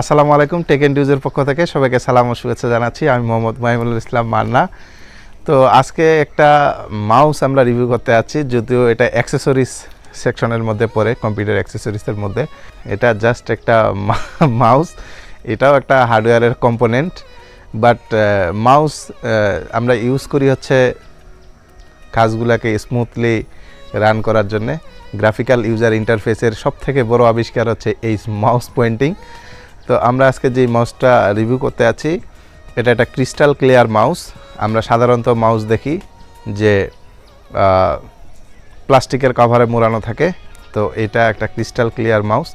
আসসালামু আলাইকুম take and ইউজের পক্ষ থেকে সবাইকে সালাম ও শুভেচ্ছা জানাচ্ছি। আমি মোহাম্মদ মাহিমুল ইসলাম মান্না। তো আজকে একটা মাউস আমরা রিভিউ করতে যাচ্ছি, যদিও এটা অ্যাক্সেসরিজ সেকশনের মধ্যে পড়ে কম্পিউটার অ্যাক্সেসরিজের মধ্যে। এটা জাস্ট একটা মাউস এটাও একটা হার্ডওয়্যারের কম্পোনেন্ট বাট মাউস আমরা ইউজ করি হচ্ছে কাজগুলোকে স্মুথলি রান করার জন্যে। গ্রাফিক্যাল ইউজার ইন্টারফেসের সব থেকে বড় আবিষ্কার হচ্ছে এই মাউস পয়েন্টিং তো আমরা আজকে যে মাউসটা রিভিউ করতে আছি, এটা একটা ক্রিস্টাল ক্লিয়ার মাউস আমরা সাধারণত মাউস দেখি যে প্লাস্টিকের কভারে মোড়ানো থাকে। তো এটা একটা ক্রিস্টাল ক্লিয়ার মাউস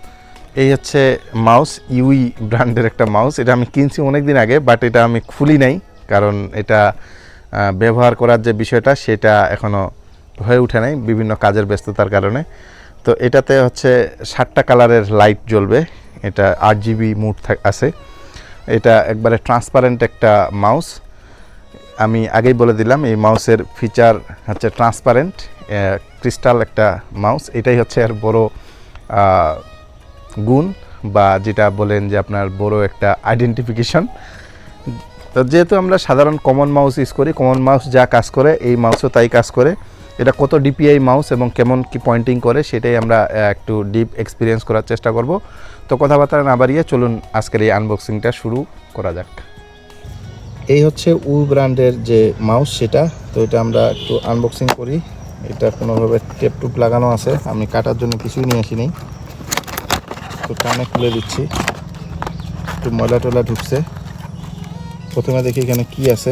এই হচ্ছে মাউস ইউই ব্র্যান্ডের একটা মাউস এটা আমি কিনছি অনেক দিন আগে বাট এটা আমি খুলি নাই, কারণ এটা ব্যবহার করার যে বিষয়টা, সেটা এখনও হয়ে ওঠে নাই বিভিন্ন কাজের ব্যস্ততার কারণে। তো এটাতে হচ্ছে ষাটটা কালারের লাইট জ্বলবে। এটা আট জিবি মুড আছে। এটা একবারে ট্রান্সপারেন্ট একটা মাউস আমি আগেই বলে দিলাম, এই মাউসের ফিচার হচ্ছে ট্রান্সপারেন্ট ক্রিস্টাল একটা মাউস এটাই হচ্ছে এর বড় গুণ বা যেটা বলেন যে আপনার বড় একটা আইডেন্টিফিকেশন তো যেহেতু আমরা সাধারণ কমন মাউস ইউজ করি কমন মাউস যা কাজ করে, এই মাউসও তাই কাজ করে। এটা কত ডিপিআই মাউস এবং কেমন কি পয়েন্টিং করে সেটাই আমরা একটু ডিপ এক্সপিরিয়েন্স করার চেষ্টা করব। তো কথাবার্তা না বাড়িয়ে চলুন আজকের এই আনবক্সিংটা শুরু করা যাক। এই হচ্ছে উ ব্র্যান্ডের যে মাউস সেটা, তো এটা আমরা একটু আনবক্সিং করি। এটা কোনোভাবে টেপ টুপ লাগানো আছে, আমি কাটার জন্য কিছুই নিয়ে আসিনি। তো টানে খুলে দিচ্ছি। একটু ময়লা টয়লা ঢুকছে। প্রথমে দেখি এখানে কি আছে।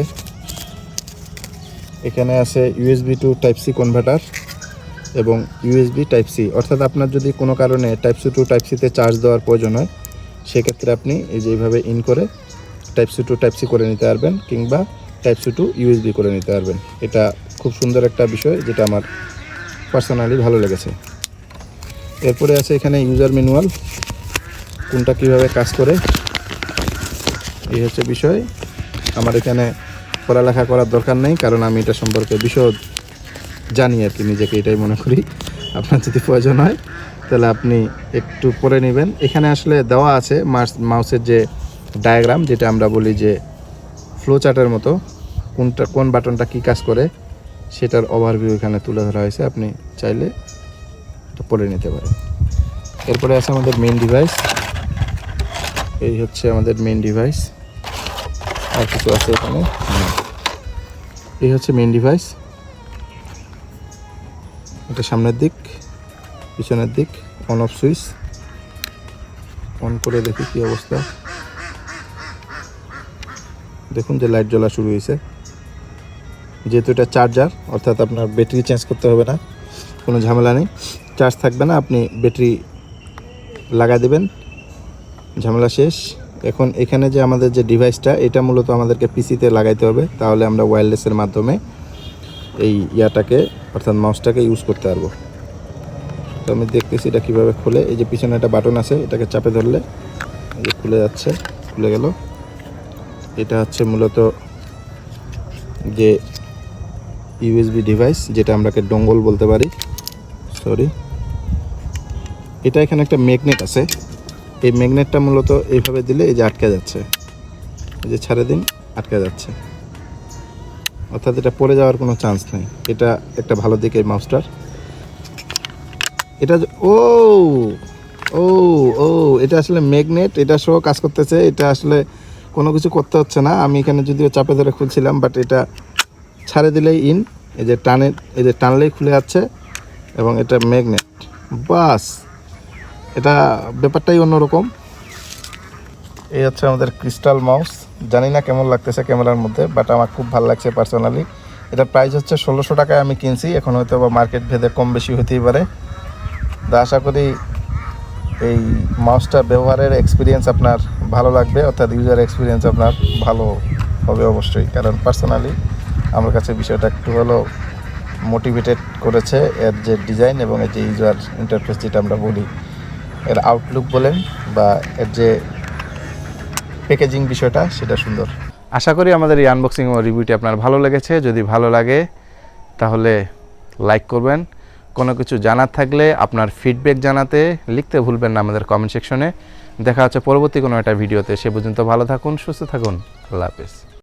এখানে আছে USB to type C converter এবং ইউএসবি টাইপ সি অর্থাৎ আপনার যদি কোনো কারণে টাইপ সি টু টাইপ সিতে চার্জ দেওয়ার প্রয়োজন হয়, সেক্ষেত্রে আপনি এই যে এইভাবে ইন করে type C to type C করে নিতে পারবেন কিংবা টাইপ সি টু ইউএসবি করে নিতে পারবেন। এটা খুব সুন্দর একটা বিষয় যেটা আমার পার্সোনালি ভালো লেগেছে। এরপরে আছে এখানে ইউজার ম্যানুয়াল কোনটা কীভাবে কাজ করে, এই হচ্ছে বিষয়। আমার এখানে পড়ালেখা করার দরকার নেই, কারণ আমি এটা সম্পর্কে বিশদ জানি আর কি, নিজেকে এটাই মনে করি। আপনার যদি প্রয়োজন হয়, তাহলে আপনি একটু পড়ে নেবেন। এখানে আসলে দেওয়া আছে মাউসের যে ডায়াগ্রাম যেটা আমরা বলি যে ফ্লো চার্টের মতো কোনটা কোন বাটনটা কি কাজ করে, সেটার ওভারভিউ এখানে তুলে ধরা হয়েছে। আপনি চাইলে পড়ে নিতে পারেন। এরপরে আছে আমাদের মেইন ডিভাইস এই হচ্ছে আমাদের মেইন ডিভাইস আর কিছু আছে এখানে। এই হচ্ছে মেইন ডিভাইস এটা সামনের দিক, পিছনের দিক অন অফ সুইচ অন করে দেখি কি অবস্থা। দেখুন যে লাইট জ্বলা শুরু হয়েছে। যেহেতু এটা চার্জার অর্থাৎ আপনার ব্যাটারি চেঞ্জ করতে হবে না, কোনো ঝামেলা নেই। চার্জ থাকবে না, আপনি ব্যাটারি লাগাই দেবেন। ঝামেলা শেষ। এখন এখানে যে আমাদের যে ডিভাইসটা এটা মূলত আমাদেরকে পিসিতে লাগাইতে হবে। তাহলে আমরা ওয়্যারলেসের মাধ্যমে এই ইয়াটাকে, অর্থাৎ মাউসটাকে ইউজ করতে পারব। তো আমি দেখতেছি এটা কীভাবে খুলে। এই যে পিছনে একটা বাটন আছে, এটাকে চাপে ধরলে এই যে খুলে যাচ্ছে, খুলে গেল। এটা হচ্ছে মূলত যে ইউএসবি ডিভাইস যেটা আমরাকে ডঙ্গল বলতে পারি। সরি এটা এখানে একটা ম্যাগনেট আছে। এই ম্যাগনেটটা মূলত এইভাবে দিলে এই যে আটকে যাচ্ছে। এই যে ছাড়ে দিন, আটকে যাচ্ছে। অর্থাৎ এটা পড়ে যাওয়ার কোনো চান্স নেই। এটা একটা ভালো দিক এই মাউসটার। এটা ও ও ও, এটা আসলে ম্যাগনেট, এটা সহ কাজ করতেছে। এটা আসলে কোনো কিছু করতে হচ্ছে না। আমি এখানে যদিও চাপে ধরে খুলছিলাম বাট এটা ছাড়ে দিলেই ইন এই যে টানে, এই যে টানলেই খুলে যাচ্ছে, এবং এটা ম্যাগনেট। বাস! এটা ব্যাপারটাই অন্যরকম। এই হচ্ছে আমাদের ক্রিস্টাল মাউস জানি না কেমন লাগতেছে ক্যামেরার মধ্যে বাট আমার খুব ভালো লাগছে পার্সোনালি এটা প্রাইস হচ্ছে ষোলোশো টাকায় আমি কিনছি, এখন হয়তো বা মার্কেট ভেদে কম বেশি হতেই পারে। তা আশা করি এই মাউসটা ব্যবহারের এক্সপিরিয়েন্স আপনার ভালো লাগবে, অর্থাৎ ইউজার এক্সপিরিয়েন্স আপনার ভালো হবে অবশ্যই। কারণ পার্সোনালি আমার কাছে বিষয়টা একটু হলো মোটিভেটেড করেছে, এর যে ডিজাইন এবং এর যে ইউজার ইন্টারফেস যেটা আমরা বলি। এর আউটলুক বলেন বা এর যে প্যাকেজিং বিষয়টা, সেটা সুন্দর। আশা করি আমাদের এই আনবক্সিং ও রিভিউটি আপনার ভালো লেগেছে। যদি ভালো লাগে, তাহলে লাইক করবেন। কোনো কিছু জানার থাকলে আপনার ফিডব্যাক জানাতে লিখতে ভুলবেন না আমাদের কমেন্ট সেকশনে দেখা হচ্ছে পরবর্তী কোনো একটা ভিডিওতে সে পর্যন্ত ভালো থাকুন, সুস্থ থাকুন। আল্লাহ হাফেজ।